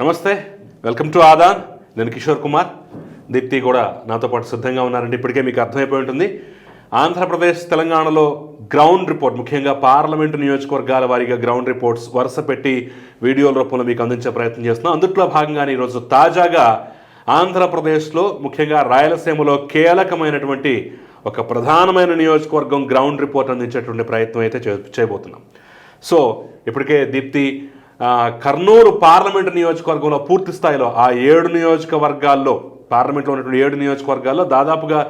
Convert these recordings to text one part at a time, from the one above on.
నమస్తే. Welcome to Aadan నేను కిషోర్ కుమార్. దీప్తి కూడా నాతో పాటు సిద్ధంగా ఉన్నారండి. ఇప్పటికే మీకు అర్థమైపోయి ఉంటుంది. ఆంధ్రప్రదేశ్ తెలంగాణలో గ్రౌండ్ రిపోర్ట్ ముఖ్యంగా పార్లమెంటు నియోజకవర్గాల వారీగా గ్రౌండ్ రిపోర్ట్స్ వరుస పెట్టి వీడియోల రూపంలో మీకు అందించే ప్రయత్నం చేస్తున్నాం. అందుట్లో భాగంగానే ఈరోజు తాజాగా ఆంధ్రప్రదేశ్లో ముఖ్యంగా రాయలసీమలో కీలకమైనటువంటి ఒక ప్రధానమైన నియోజకవర్గం గ్రౌండ్ రిపోర్ట్ అందించేటువంటి ప్రయత్నం అయితే చే- చేయబోతున్నాం. సో ఇప్పటికే దీప్తి కర్నూలు పార్లమెంటు నియోజకవర్గంలో పూర్తి స్థాయిలో ఆ ఏడు నియోజకవర్గాల్లో పార్లమెంట్లో ఉన్నటువంటి ఏడు నియోజకవర్గాల్లో దాదాపుగా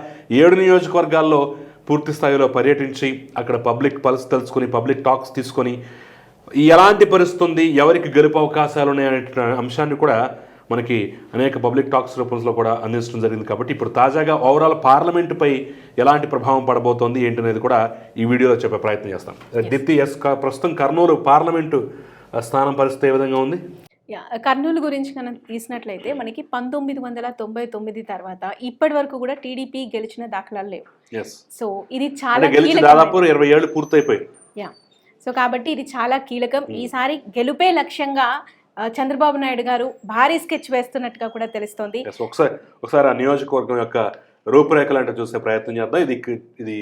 ఏడు నియోజకవర్గాల్లో పూర్తి స్థాయిలో పర్యటించి అక్కడ పబ్లిక్ పల్స్ తెలుసుకుని పబ్లిక్ టాక్స్ తీసుకొని ఎలాంటి పరిస్థితి ఉంది ఎవరికి గెలుపు అవకాశాలు ఉన్నాయనే అంశాన్ని కూడా మనకి అనేక పబ్లిక్ టాక్స్ రూపంలో కూడా అందించడం జరిగింది. కాబట్టి ఇప్పుడు తాజాగా ఓవరాల్ పార్లమెంటుపై ఎలాంటి ప్రభావం పడబోతోంది ఏంటి అనేది కూడా ఈ వీడియోలో చెప్పే ప్రయత్నం చేస్తాం. దీప్తి ఎస్ ప్రస్తుతం కర్నూలు పార్లమెంటు స్థానం పరిస్థితి ఏ విధంగా ఉంది? యా, కర్నూలు గురించి మనం తీసినట్లయితే మనకి పంతొమ్మిది వందల తొంభై తొమ్మిది తర్వాత ఇప్పటి వరకు కూడా టీడీపీ గెలిచిన దాఖలాలు లేవు. సో ఇది చాలా దాదాపు ఇరవై ఏళ్ళు పూర్తయిపోయి. యా. సో కాబట్టి ఇది చాలా కీలకం. ఈసారి గెలుపే లక్ష్యంగా చంద్రబాబు నాయుడు గారు భారీ స్కెచ్ వేస్తున్నట్టుగా కూడా తెలుస్తోంది. ఒకసారి ఒకసారి ఆ నియోజకవర్గం యొక్క రూపురేఖలు అంటే చూసే ప్రయత్నం చేద్దాం. ఇది ఇది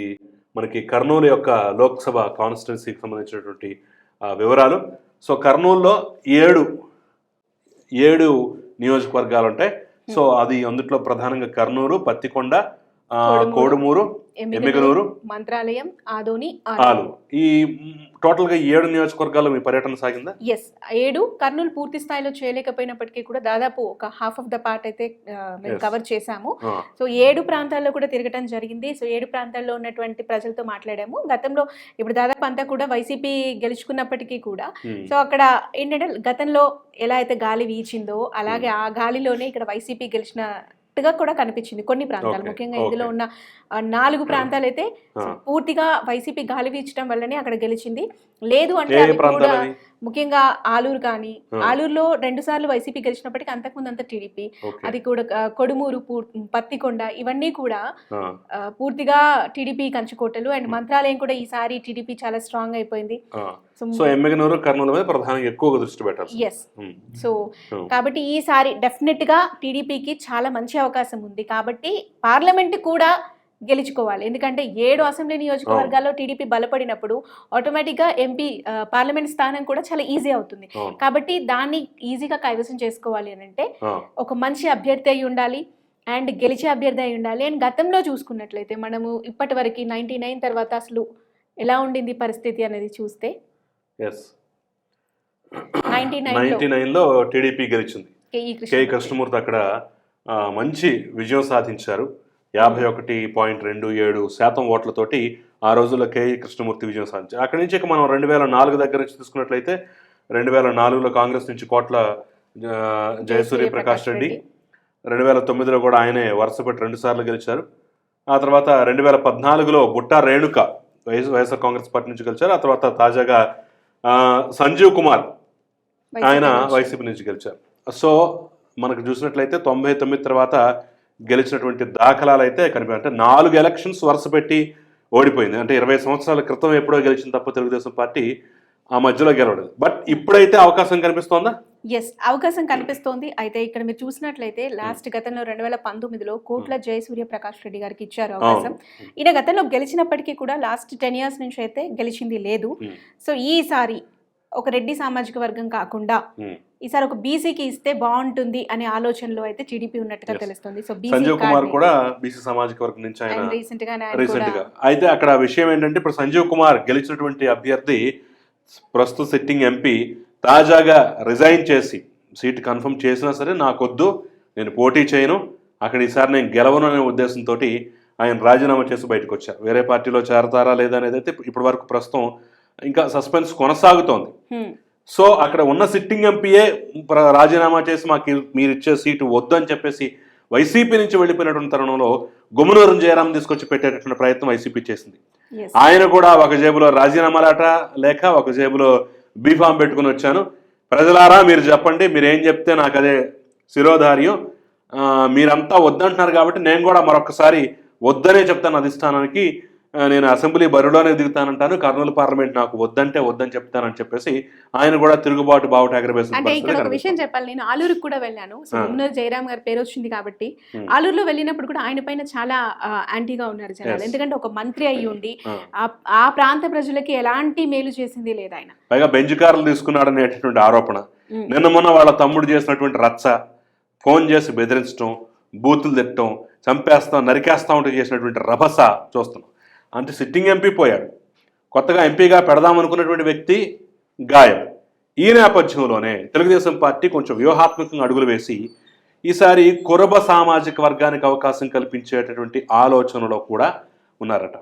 మనకి కర్నూలు యొక్క లోక్సభ కాన్స్టిట్యున్సీకి సంబంధించినటువంటి వివరాలు. సో కర్నూలులో ఏడు ఏడు నియోజకవర్గాలు ఉంటాయి సో అది అందుట్లో ప్రధానంగా కర్నూలు పత్తికొండ కోడుమూరు, ఎమ్మిగనూరు మంత్రాలయం ఆదోని ఆలు. ఈ టోటల్గా ఏడు నియోజకవర్గాల్లో మీ పర్యటన సాగిందా? ఎస్ ఏడు కర్నూలు పూర్తి స్థాయిలో చేయలేకపోయినప్పటికీ కూడా దాదాపు ఒక హాఫ్ ఆఫ్ ద పార్ట్ అయితే మేము. కవర్ చేశాము. సో ఏడు ప్రాంతాల్లో కూడా తిరగటం జరిగింది. సో ఏడు ప్రాంతాల్లో ఉన్నటువంటి ప్రజలతో మాట్లాడాము. గతంలో ఇప్పుడు దాదాపు అంతా కూడా వైసీపీ గెలుచుకున్నప్పటికీ కూడా సో అక్కడ ఏంటంటే గతంలో ఎలా అయితే గాలి వీచిందో అలాగే ఆ గాలిలోనే ఇక్కడ వైసీపీ గెలిచినట్టుగా కూడా కనిపించింది కొన్ని ప్రాంతాలు ముఖ్యంగా ఇందులో. ఉన్న నాలుగు ప్రాంతాలు అయితే. పూర్తిగా వైసీపీ గాలి వీచడం వల్లనే అక్కడ గెలిచింది లేదు అంటే ముఖ్యంగా ఆలూరు కానీ. ఆలూరులో రెండు సార్లు వైసీపీ గెలిచినప్పటికీ అంతకుముందు అంతా టీడీపీ అది కూడా కొడుమూరు పత్తికొండ ఇవన్నీ కూడా పూర్తిగా టీడీపీ కంచుకోటలు అండ్ మంత్రాలయం కూడా ఈసారి టీడీపీ చాలా స్ట్రాంగ్ అయిపోయింది. సో సో ఎమ్మిగనూరు కర్నూలు మీద ప్రధానంగా ఎక్కువగా దృష్టి పెట్టాలి ఎస్ సో కాబట్టి ఈసారి డెఫినెట్గా టీడీపీకి చాలా మంచి అవకాశం ఉంది. కాబట్టి పార్లమెంట్ కూడా గెలుచుకోవాలి. ఎందుకంటే ఏడు అసెంబ్లీ నియోజకవర్గాల్లో టీడీపీ బలపడినప్పుడు ఆటోమేటిక్గా ఎంపీ పార్లమెంట్ స్థానం కూడా చాలా ఈజీ అవుతుంది. కాబట్టి దాన్ని ఈజీగా కైవసం చేసుకోవాలి అని అంటే ఒక మంచి అభ్యర్థి అయి ఉండాలి అండ్ గెలిచే అభ్యర్థి అయి ఉండాలి. అండ్ గతంలో చూసుకున్నట్లయితే మనము ఇప్పటి వరకు నైంటీ నైన్ తర్వాత అసలు ఎలా ఉండింది పరిస్థితి అనేది చూస్తే నైన్టీ నైన్లో టీడీపీ గెలిచింది. కె కృష్ణ కృష్ణమూర్తి. అక్కడ మంచి విజయం సాధించారు. యాభై ఒకటి పాయింట్ రెండు ఏడు శాతం ఓట్లతోటి ఆ రోజుల్లో కేఈ కృష్ణమూర్తి విజయం సాధించారు అక్కడి నుంచి ఇక మనం రెండు వేల నాలుగు దగ్గర నుంచి తీసుకున్నట్లయితే రెండు వేల నాలుగులో కాంగ్రెస్ నుంచి కోట్ల జయసూర్య ప్రకాష్ రెడ్డి రెండు వేల తొమ్మిదిలో కూడా ఆయనే వరుసపెట్టి రెండు సార్లు గెలిచారు. ఆ తర్వాత రెండు వేల పద్నాలుగులో Butta Renuka YS YSR Congress party నుంచి గెలిచారు. ఆ తర్వాత తాజాగా సంజీవ్ కుమార్ ఆయన. వైసీపీ నుంచి గెలిచారు. సో మనకు చూసినట్లయితే తొంభై తొమ్మిది తర్వాత గెలిచినటువంటి దాఖలాలు అయితే కనిపి అంటే నాలుగు ఎలక్షన్స్ వరుస పెట్టి ఓడిపోయింది. అంటే ఇరవై సంవత్సరాల క్రితం ఎప్పుడో గెలిచిన తప్ప తెలుగుదేశం పార్టీ ఆ మధ్యలో గెలవలేదు. బట్ ఇప్పుడైతే అవకాశం కనిపిస్తోందా? ఎస్ అవకాశం కనిపిస్తోంది. అయితే ఇక్కడ మీరు చూసినట్లయితే లాస్ట్ గతంలో రెండు వేల పంతొమ్మిదిలో కోట్ల జయసూర్య ప్రకాష్ రెడ్డి గారికి ఇచ్చారు అవకాశం. ఈయన గతంలో గెలిచినప్పటికీ కూడా లాస్ట్ టెన్ ఇయర్స్ నుంచి అయితే గెలిచింది లేదు. Hmm. సో ఈసారి ఒక రెడ్డి సామాజిక వర్గం కాకుండా. ఈసారి ఒక బీసీకి ఇస్తే బాగుంటుంది అనే ఆలోచనలో అయితే టీడీపీ ఉన్నట్టుగా. తెలుస్తుంది సో సంజీవ్ కుమార్ కూడా బీసీ సామాజిక వర్గం నుంచి ఆయన రీసెంట్గా రీసెంట్గా అయితే అక్కడ విషయం ఏంటంటే ఇప్పుడు సంజీవ్ కుమార్ గెలిచినటువంటి అభ్యర్థి ప్రస్తుత సిట్టింగ్ ఎంపీ తాజాగా రిజైన్ చేసి సీట్ కన్ఫర్మ్ చేసినా సరే నాకొద్దు నేను పోటీ చేయను అక్కడ ఈసారి నేను గెలవను అనే ఉద్దేశంతో ఆయన రాజీనామా చేసి బయటకు వచ్చారు వేరే పార్టీలో చేరతారా లేదా అనేది అయితే ఇప్పటి వరకు ప్రస్తుతం ఇంకా సస్పెన్స్ కొనసాగుతోంది. సో అక్కడ ఉన్న సిట్టింగ్ ఎంపీయే రాజీనామా చేసి మాకు మీరు ఇచ్చే సీటు వద్దు అని చెప్పేసి వైసీపీ నుంచి వెళ్ళిపోయినటువంటి తరుణంలో గుమ్మనూరు జయరాం తీసుకొచ్చి పెట్టేటటువంటి ప్రయత్నం వైసీపీ చేసింది. ఆయన కూడా ఒక జేబులో రాజీనామాలాట లేక ఒక జేబులో బీఫామ్ పెట్టుకుని వచ్చాను. ప్రజలారా మీరు చెప్పండి మీరు ఏం చెప్తే నాకు అదే శిరోధార్యం. మీరంతా వద్దంటున్నారు కాబట్టి నేను కూడా మరొకసారి వద్దనే చెప్తాను అధిష్టానానికి. నేను అసెంబ్లీ బరిలోనే దిగుతానంటాను కర్నూలు పార్లమెంట్ నాకు వద్దంటే వద్దని చెప్తానని చెప్పేసి ఆయన కూడా తిరుగుబాటు బావుట అంటే ఇక్కడ ఒక విషయం. చెప్పాలి నేను ఆలూరుకి కూడా వెళ్ళాను. మున్నూరు జయరామ్ గారి పేరు వచ్చింది కాబట్టి. ఆలూరులో వెళ్ళినప్పుడు కూడా ఆయన పైన చాలా యాంటీగా ఉన్నారు జనాలు. ఎందుకంటే ఒక మంత్రి అయ్యి ఉండి ఆ. ప్రాంత ప్రజలకి ఎలాంటి మేలు చేసింది లేదు ఆయన పైగా బెంచ్ కార్లు తీసుకున్నాడు అనేటటువంటి ఆరోపణ. నిన్న మొన్న వాళ్ళ తమ్ముడు చేసినటువంటి రచ్చ ఫోన్ చేసి బెదిరించడం బూతులు తిట్టడం చంపేస్తాం నరికేస్తాం అంటూ చేసినటువంటి రభస చూస్తున్నాం అంటే సిట్టింగ్ ఎంపీ పోయాడు. కొత్తగా ఎంపీగా పెడదామనుకున్నటువంటి వ్యక్తి గాయం. ఈ నేపథ్యంలోనే తెలుగుదేశం పార్టీ కొంచెం వ్యూహాత్మకంగా అడుగులు వేసి ఈసారి కురబ సామాజిక వర్గానికి అవకాశం కల్పించేటటువంటి ఆలోచనలో కూడా ఉన్నారట.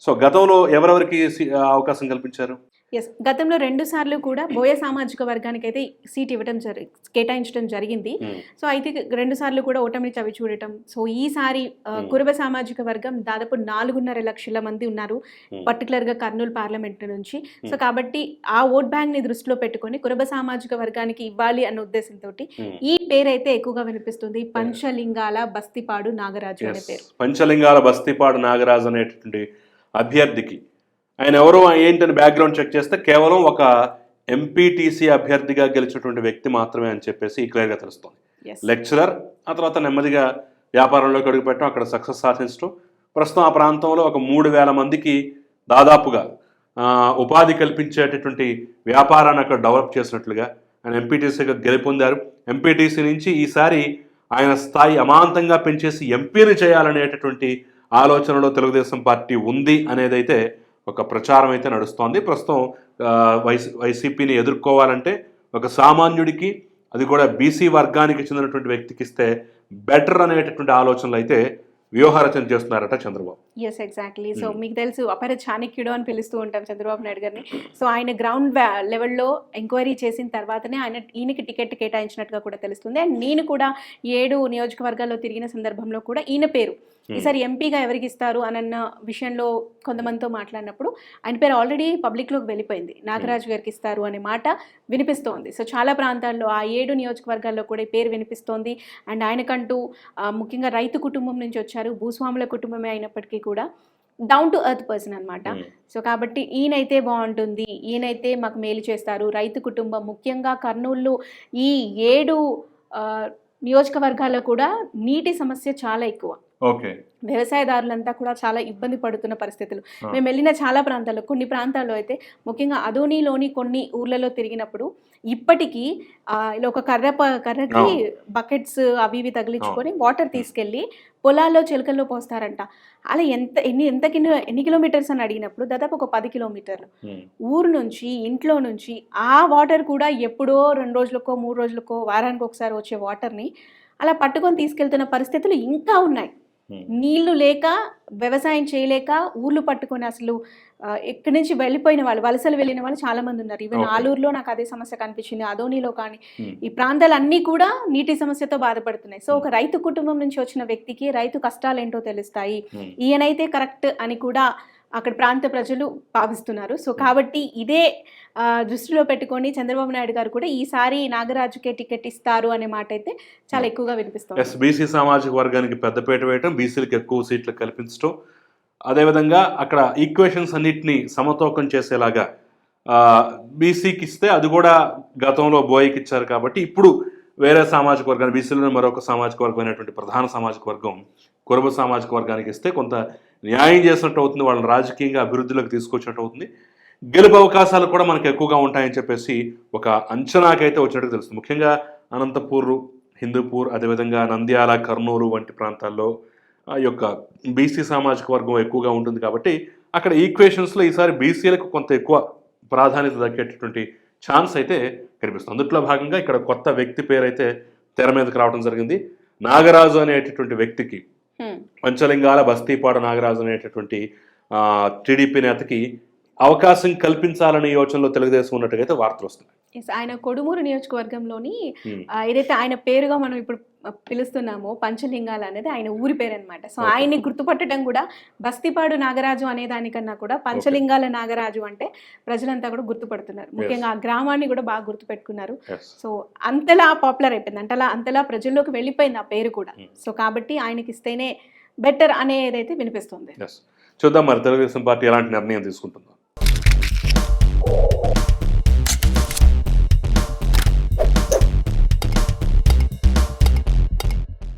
సో గతంలో ఎవరెవరికి సి- అవకాశం కల్పించారు? ఎస్ గతంలో రెండు సార్లు కూడా బోయ సామాజిక వర్గానికి అయితే సీట్ ఇవ్వడం జరి కేటాయించడం జరిగింది Hmm. సో అయితే రెండు సార్లు కూడా ఓటమిని చవి చూడటం సో ఈసారి Hmm. కురుబ సామాజిక వర్గం దాదాపు నాలుగున్నర లక్షల మంది ఉన్నారు Hmm. పర్టికులర్గా కర్నూలు పార్లమెంట్ నుంచి సో Hmm. కాబట్టి ఆ ఓట్ బ్యాంక్ని దృష్టిలో పెట్టుకొని కురుబ సామాజిక వర్గానికి ఇవ్వాలి అన్న ఉద్దేశంతో Hmm. ఈ పేరు అయితే ఎక్కువగా వినిపిస్తుంది పంచలింగాల బస్తిపాడు నాగరాజు అనే. పేరు పంచలింగాల బస్తీపాడు నాగరాజు అనేటటువంటి అభ్యర్థికి ఆయన ఎవరో ఏంటని బ్యాక్గ్రౌండ్ చెక్ చేస్తే కేవలం ఒక ఎంపీటీసీ అభ్యర్థిగా గెలిచినటువంటి వ్యక్తి మాత్రమే అని చెప్పేసి క్లియర్గా తెలుస్తుంది. లెక్చరర్ ఆ తర్వాత నెమ్మదిగా వ్యాపారంలోకి అడుగుపెట్టడం అక్కడ సక్సెస్ సాధించడం ప్రస్తుతం ఆ ప్రాంతంలో ఒక మూడు వేల మందికి దాదాపుగా ఉపాధి కల్పించేటటువంటి వ్యాపారాన్ని అక్కడ డెవలప్ చేసినట్లుగా ఆయన ఎంపీటీసీగా గెలుపొందారు. ఎంపీటీసీ నుంచి ఈసారి ఆయన స్థాయి అమాంతంగా పెంచేసి ఎంపీని చేయాలనేటటువంటి ఆలోచనలో తెలుగుదేశం పార్టీ ఉంది అనేదైతే ఒక ప్రచారం అయితే నడుస్తోంది. ప్రస్తుతం వైసీ వైసీపీని ఎదుర్కోవాలంటే ఒక సామాన్యుడికి అది కూడా బీసీ వర్గానికి చెందినటువంటి వ్యక్తికి ఇస్తే బెటర్ అనేటటువంటి ఆలోచనలు అయితే వ్యూహరచన చేస్తున్నారట Chandrababu. Yes exactly so Hmm. మీకు తెలుసు అపర చాణక్యుడు అని పిలుస్తూ ఉంటాం చంద్రబాబు నాయుడు గారిని. సో ఆయన గ్రౌండ్ లెవెల్లో ఎంక్వైరీ చేసిన తర్వాతనే ఆయన ఈయనకి టికెట్ కేటాయించినట్టుగా కూడా తెలుస్తుంది. అండ్ నేను కూడా ఏడు నియోజకవర్గాల్లో తిరిగిన సందర్భంలో కూడా ఈయన పేరు. Hmm. ఈసారి ఎంపీగా ఎవరికి ఇస్తారు అనన్న విషయంలో కొంతమందితో మాట్లాడినప్పుడు ఆయన పేరు ఆల్రెడీ పబ్లిక్లోకి వెళ్ళిపోయింది. నాగరాజు గారికి ఇస్తారు అనే మాట వినిపిస్తోంది. సో చాలా ప్రాంతాల్లో ఆ ఏడు నియోజకవర్గాల్లో కూడా ఈ పేరు వినిపిస్తోంది. అండ్ ఆయనకంటూ ముఖ్యంగా రైతు కుటుంబం నుంచి వచ్చారు. భూస్వాముల కుటుంబమే అయినప్పటికీ కూడా డౌన్ టు ఎర్త్ పర్సన్ అనమాట. సో కాబట్టి ఈయనైతే బాగుంటుంది. ఈయనైతే మాకు మేలు చేస్తారు. రైతు కుటుంబం ముఖ్యంగా కర్నూలు ఈ ఏడు నియోజకవర్గాల్లో కూడా నీటి సమస్య చాలా ఎక్కువ. వ్యవసాయదారులంతా కూడా చాలా ఇబ్బంది పడుతున్న పరిస్థితులు. మేము వెళ్ళిన చాలా ప్రాంతాల్లో కొన్ని ప్రాంతాల్లో అయితే ముఖ్యంగా అదోనిలోని కొన్ని ఊర్లలో తిరిగినప్పుడు ఇప్పటికీ ఇలా ఒక కర్ర కర్రకి. బకెట్స్ అవి ఇవి తగిలించుకొని వాటర్ తీసుకెళ్ళి పొలాల్లో చిలకల్లో పోస్తారంట. అలా ఎంత ఎన్ని ఎంత కిలో ఎన్ని కిలోమీటర్స్ అని అడిగినప్పుడు దాదాపు ఒక పది కిలోమీటర్లు. ఊరు నుంచి ఇంట్లో నుంచి ఆ వాటర్ కూడా ఎప్పుడో రెండు రోజులకో మూడు రోజులకో వారానికి ఒకసారి వచ్చే వాటర్ని అలా పట్టుకొని తీసుకెళ్తున్న పరిస్థితులు ఇంకా ఉన్నాయి. నీళ్ళు లేక వ్యవసాయం చేయలేక ఊర్లు పట్టుకొని అసలు ఆ, ఇక్కడి నుంచి వెళ్ళిపోయిన వాళ్ళు వలసలు వెళ్ళిన వాళ్ళు చాలా మంది ఉన్నారు ఈవెన్. ఆలూరులో నాకు అదే సమస్య కనిపించింది అదోనిలో కానీ. ఈ ప్రాంతాలన్నీ కూడా నీటి సమస్యతో బాధపడుతున్నాయి. సో ఒక రైతు కుటుంబం నుంచి వచ్చిన వ్యక్తికి రైతు కష్టాలు ఏంటో తెలుస్తాయి ఈయనైతే కరెక్ట్ అని కూడా అక్కడ ప్రాంత ప్రజలు భావిస్తున్నారు. సో కాబట్టి ఇదే దృష్టిలో పెట్టుకొని చంద్రబాబు నాయుడు గారు కూడా ఈసారి నాగరాజుకే టికెట్ ఇస్తారు అనే మాట అయితే చాలా ఎక్కువగా వినిపిస్తుంది. ఎస్ బీసీ సామాజిక వర్గానికి పెద్దపీట వేయటం బీసీలకు ఎక్కువ సీట్లు కల్పించడం అదేవిధంగా అక్కడ ఈక్వేషన్స్ అన్నిటినీ సమతూకం చేసేలాగా బీసీకి ఇస్తే అది కూడా గతంలో బోయకి ఇచ్చారు కాబట్టి ఇప్పుడు వేరే సామాజిక వర్గాన్ని బీసీలో మరొక సామాజిక వర్గం అయినటువంటి ప్రధాన సామాజిక వర్గం కురబ సామాజిక వర్గానికి ఇస్తే కొంత న్యాయం చేసినట్టు అవుతుంది వాళ్ళని రాజకీయంగా అభివృద్ధిలోకి తీసుకొచ్చినట్టు అవుతుంది. గెలుపు అవకాశాలు కూడా మనకు ఎక్కువగా ఉంటాయని చెప్పేసి ఒక అంచనాకైతే వచ్చినట్టు తెలుస్తుంది. ముఖ్యంగా అనంతపూర్ హిందూపూర్ అదేవిధంగా నంద్యాల కర్నూలు వంటి ప్రాంతాల్లో ఆ యొక్క బీసీ సామాజిక వర్గం ఎక్కువగా ఉంటుంది కాబట్టి అక్కడ ఈక్వేషన్స్లో ఈసారి బీసీలకు కొంత ఎక్కువ ప్రాధాన్యత దక్కేటటువంటి ఛాన్స్ అయితే కనిపిస్తుంది. అందుట్లో భాగంగా ఇక్కడ కొత్త వ్యక్తి పేరు అయితే తెర మీదకి రావడం జరిగింది. నాగరాజు అనేటటువంటి వ్యక్తికి పంచలింగాల బస్తీపాడ నాగరాజు అనేటటువంటి టీడీపీ నేతకి అవకాశం కల్పించాలనే యోచనలో తెలుగుదేశం ఉన్నట్టుగా అయితే వార్తలు వస్తున్నాయి. ఆయన కొడుమూరు నియోజకవర్గంలోని Hmm. ఏదైతే ఆయన పేరుగా మనం ఇప్పుడు పిలుస్తున్నామో పంచలింగాలు అనేది ఆయన ఊరి పేరు అనమాట సో. ఆయన్ని గుర్తుపట్టడం కూడా బస్తీపాడు నాగరాజు అనే దానికన్నా కూడా పంచలింగాల నాగరాజు అంటే ప్రజలంతా కూడా గుర్తుపడుతున్నారు. ముఖ్యంగా ఆ గ్రామాన్ని కూడా బాగా గుర్తుపెట్టుకున్నారు. సో అంతలా పాపులర్ అయిపోయింది. అంతలా అంతలా ప్రజల్లోకి వెళ్ళిపోయింది ఆ పేరు కూడా. Hmm. సో కాబట్టి ఆయనకి ఇస్తేనే బెటర్ అనేదైతే వినిపిస్తుంది. చూద్దాం మరి తెలుగుదేశం పార్టీ ఎలాంటి నిర్ణయం తీసుకుంటుందో.